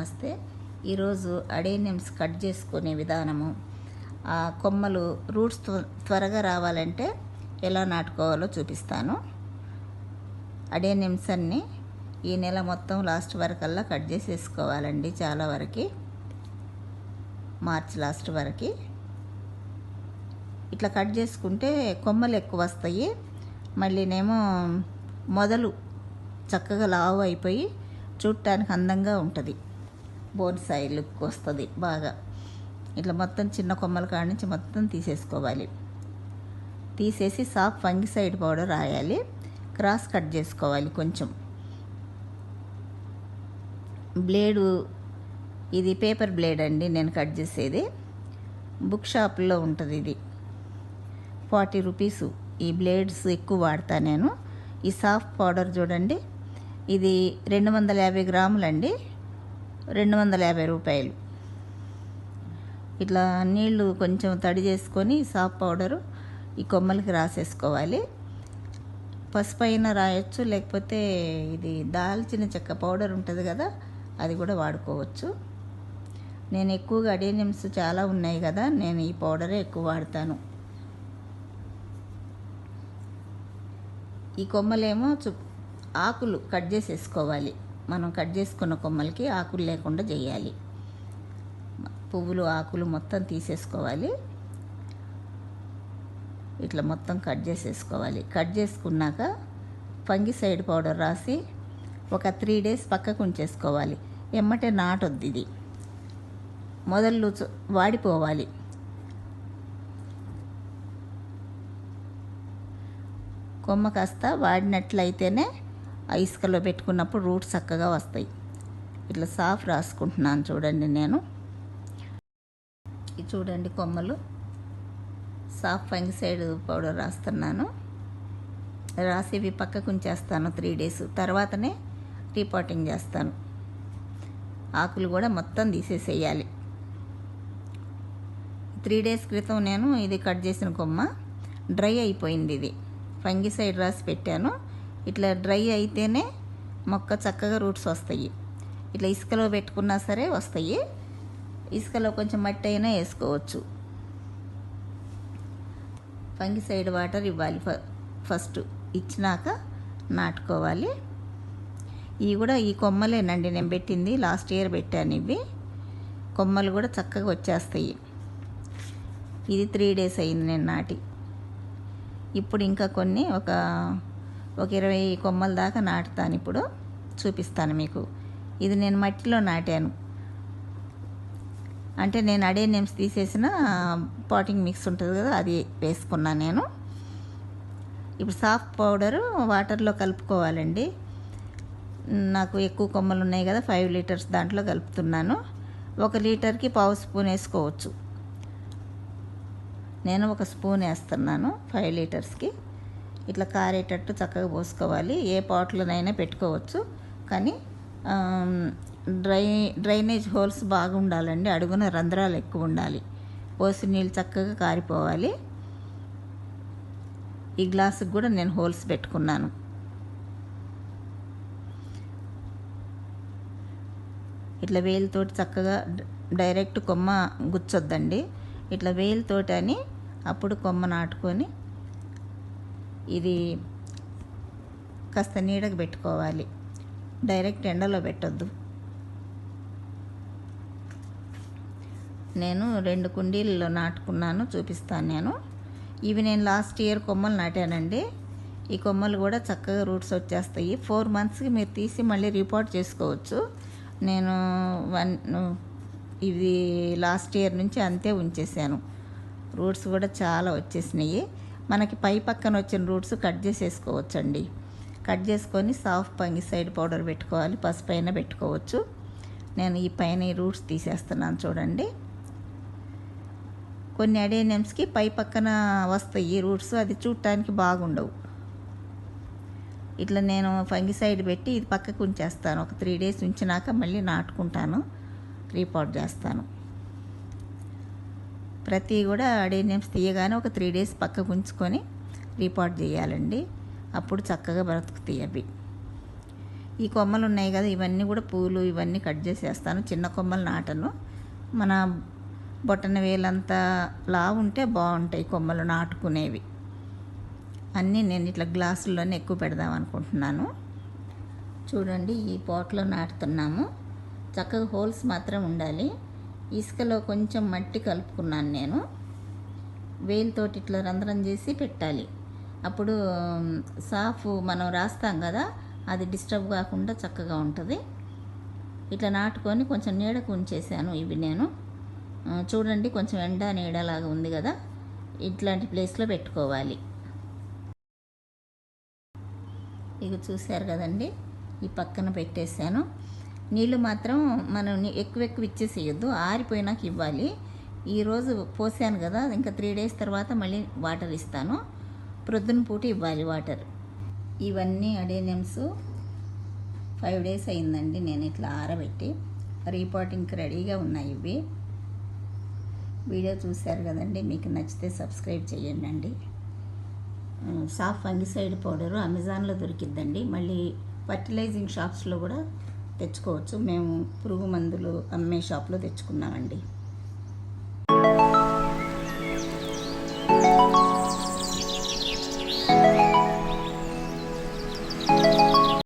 నమస్తే. ఈరోజు adeniums cut చేసుకునే విధానము. ఆ కొమ్మలు రూట్స్ త్వ- త్వరగా రావాలంటే ఎలా నాటుకోవాలో చూపిస్తాను. అడేనియమ్స్ అన్నీ ఈ నెల మొత్తం లాస్ట్ వరకల్లా కట్ చేసేసుకోవాలండి చాలా వరకు. మార్చ్ లాస్ట్ వరకు. ఇట్లా కట్ చేసుకుంటే కొమ్మలు ఎక్కువ వస్తాయి. మళ్ళీనేమో మొదలు చక్కగా లావు అయిపోయి చూడటానికి అందంగా ఉంటుంది. బోన్సాయి లుక్ వస్తుంది బాగా. ఇట్లా మొత్తం చిన్న కొమ్మల కాడ నుంచి మొత్తం తీసేసుకోవాలి. తీసేసి సాఫ్ ఫంగిసైడ్ పౌడర్ రాయాలి. క్రాస్ కట్ చేసుకోవాలి కొంచెం. బ్లేడు ఇది పేపర్ బ్లేడ్ అండి నేను కట్ చేసేది. బుక్ షాప్లో ఉంటుంది ఇది. Forty rupees. ఈ బ్లేడ్స్ ఎక్కువ వాడతా నేను. ఈ సాఫ్ట్ పౌడర్ చూడండి. ఇది రెండు వందల యాభై గ్రాములండి. రెండు వందల యాభై రూపాయలు. ఇట్లా నీళ్ళు కొంచెం తడి చేసుకొని సాఫ్ పౌడరు ఈ కొమ్మలకి రాసేసుకోవాలి. పసుపు అయినా రాయొచ్చు లేకపోతే ఇది దాల్చిన చెక్క పౌడర్ ఉంటుంది కదా అది కూడా వాడుకోవచ్చు. నేను ఎక్కువగా అడేనియమ్స్ చాలా ఉన్నాయి కదా నేను ఈ పౌడరే ఎక్కువ వాడతాను. ఈ కొమ్మలేమో చు ఆకులు కట్ చేసేసుకోవాలి. మనం కట్ చేసుకున్న కొమ్మలకి ఆకులు లేకుండా చేయాలి. పువ్వులు ఆకులు మొత్తం తీసేసుకోవాలి. ఇట్లా మొత్తం కట్ చేసేసుకోవాలి. కట్ చేసుకున్నాక ఫంగి సైడ్ పౌడర్ రాసి ఒక త్రీ డేస్ పక్కకు ఉంచేసుకోవాలి. ఎమ్మటే నాటొద్ది ఇది. మొదళ్ళు వాడిపోవాలి. కొమ్మ కాస్త వాడినట్లయితేనే ఇసుకలో పెట్టుకున్నప్పుడు రూట్స్ చక్కగా వస్తాయి. ఇట్లా సాఫ్ రాసుకుంటున్నాను చూడండి నేను. ఇది చూడండి కొమ్మలు. సాఫ్ ఫంగిసైడ్ పౌడర్ రాస్తున్నాను. రాసి ఇవి పక్కకు ఉంచేస్తాను త్రీ డేస్. తర్వాతనే రీపాటింగ్ చేస్తాను. ఆకులు కూడా మొత్తం తీసేసేయాలి. త్రీ డేస్ క్రితం నేను ఇది కట్ చేసిన కొమ్మ డ్రై అయిపోయింది ఇది. ఫంగిసైడ్ రాసి పెట్టాను. ఇట్లా డ్రై అయితేనే మొక్క చక్కగా రూట్స్ వస్తాయి. ఇట్లా ఇసుకలో పెట్టుకున్నా సరే వస్తాయి. ఇసుకలో కొంచెం మట్టి అయినా వేసుకోవచ్చు. ఫంగిసైడ్ వాటర్ ఇవ్వాలి. ఫ ఫస్ట్ ఇచ్చినాక నాటుకోవాలి. ఇవి కూడా ఈ కొమ్మలేనండి నేను పెట్టింది. లాస్ట్ ఇయర్ పెట్టాను ఇవి. కొమ్మలు కూడా చక్కగా వచ్చేస్తాయి. ఇది త్రీ డేస్ అయింది నేను నాటి. ఇప్పుడు ఇంకా కొన్ని ఒక ఒక ఇరవై కొమ్మల దాకా నాటుతాను ఇప్పుడు. చూపిస్తాను మీకు. ఇది నేను మట్టిలో నాటాను. అంటే నేను అడే నేమ్స్ తీసేసిన పాటింగ్ మిక్స్ ఉంటుంది కదా అది వేసుకున్నాను నేను. ఇప్పుడు సాఫ్ట్ పౌడరు వాటర్లో కలుపుకోవాలండి. నాకు ఎక్కువ కొమ్మలు ఉన్నాయి కదా ఫైవ్ లీటర్స్ దాంట్లో కలుపుతున్నాను. ఒక లీటర్కి పావు స్పూన్ వేసుకోవచ్చు. నేను ఒక స్పూన్ వేస్తున్నాను ఫైవ్ లీటర్స్కి. ఇట్లా కారేటట్టు చక్కగా పోసుకోవాలి. ఏ పాట్లోనైనా పెట్టుకోవచ్చు. కానీ డ్రై డ్రైనేజ్ హోల్స్ బాగుండాలండి. అడుగున రంధ్రాలు ఎక్కువ ఉండాలి. పోసి నీళ్ళు చక్కగా కారిపోవాలి. ఈ గ్లాసుకి కూడా నేను హోల్స్ పెట్టుకున్నాను. ఇట్లా వేలుతోటి చక్కగా డైరెక్ట్ కొమ్మ గుచ్చొద్దండి. ఇట్లా వేలుతోటి అని అప్పుడు కొమ్మ నాటుకొని ఇది కాస్త నీడకు పెట్టుకోవాలి. డైరెక్ట్ ఎండలో పెట్టొద్దు. నేను రెండు కుండీల్లో నాటుకున్నాను చూపిస్తాను నేను. ఇవి నేను లాస్ట్ ఇయర్ కొమ్మలు నాటానండి. ఈ కొమ్మలు కూడా చక్కగా రూట్స్ వచ్చేస్తాయి. ఫోర్ మంత్స్కి మీరు తీసి మళ్ళీ రిపోర్ట్ చేసుకోవచ్చు. నేను వన్ ఇవి లాస్ట్ ఇయర్ నుంచి అంతే ఉంచేసాను రూట్స్ కూడా చాలా వచ్చేసినాయి. మనకి పై పక్కన వచ్చిన రూట్స్ కట్ చేసేసుకోవచ్చండి. కట్ చేసుకొని సాఫ్ట్ పంగిసైడ్ పౌడర్ పెట్టుకోవాలి పసుపు అయినా పెట్టుకోవచ్చు. నేను ఈ పైన ఈ రూట్స్ తీసేస్తున్నాను చూడండి. కొన్ని అడేనియమ్స్కి పై పక్కన వస్తాయి ఈ రూట్స్ అది చూడటానికి బాగుండవు. ఇట్లా నేను ఫంగిసైడ్ పెట్టి ఇది పక్కకు ఉంచేస్తాను. ఒక త్రీ డేస్ ఉంచినాక మళ్ళీ నాటుకుంటాను రీపాట్ చేస్తాను. ప్రతి కూడా అడేనియమ్స్ తీయగానే ఒక త్రీ డేస్ పక్కకు ఉంచుకొని రీపాట్ చేయాలండి. అప్పుడు చక్కగా బ్రతుకుతాయి అవి. ఈ కొమ్మలు ఉన్నాయి కదా ఇవన్నీ కూడా పూలు ఇవన్నీ కట్ చేసేస్తాను. చిన్న కొమ్మలు నాటను. మన బొట్టన వేలంతా లావు ఉంటే బాగుంటాయి కొమ్మలు నాటుకునేవి. అన్నీ నేను ఇట్లా గ్లాసుల్లోనే ఎక్కువ పెడదాం అనుకుంటున్నాను. చూడండి ఈ పాట్లో నాటుతున్నాము. చక్కగా హోల్స్ మాత్రం ఉండాలి. ఇసుకలో కొంచెం మట్టి కలుపుకున్నాను నేను. వేలుతోటి ఇట్లా రంధ్రం చేసి పెట్టాలి. అప్పుడు సాఫ్ మనం రాస్తాం కదా అది డిస్టర్బ్ కాకుండా చక్కగా ఉంటుంది. ఇట్లా నాటుకొని కొంచెం నీడకు ఉంచేసాను ఇవి నేను. చూడండి కొంచెం ఎండ నీడలాగా ఉంది కదా ఇట్లాంటి ప్లేస్లో పెట్టుకోవాలి. ఇక చూశారు కదండి ఈ పక్కన పెట్టేశాను. నీళ్ళు మాత్రం మనం ఎక్కువ ఎక్కువ ఇచ్చేసేయొద్దు. ఆరిపోయినాక ఇవ్వాలి. ఈరోజు పోసాను కదా ఇంకా త్రీ డేస్ తర్వాత మళ్ళీ వాటర్ ఇస్తాను. ప్రొద్దున పూట ఇవ్వాలి వాటర్. ఇవన్నీ అడేనియమ్స్. ఫైవ్ డేస్ అయిందండి నేను ఇట్లా ఆరబెట్టి. రీపోటింగ్కి రెడీగా ఉన్నాయి ఇవి. వీడియో చూశారు కదండి మీకు నచ్చితే సబ్స్క్రైబ్ చేయండి అండి సాఫ్ ఫంగిసైడ్ పౌడరు అమెజాన్లో దొరికిద్దండి. మళ్ళీ ఫర్టిలైజింగ్ షాప్స్లో కూడా తెచ్చుకోవచ్చు. మేము పురుగు మందులు అమ్మే షాప్లో తెచ్చుకున్నామండి.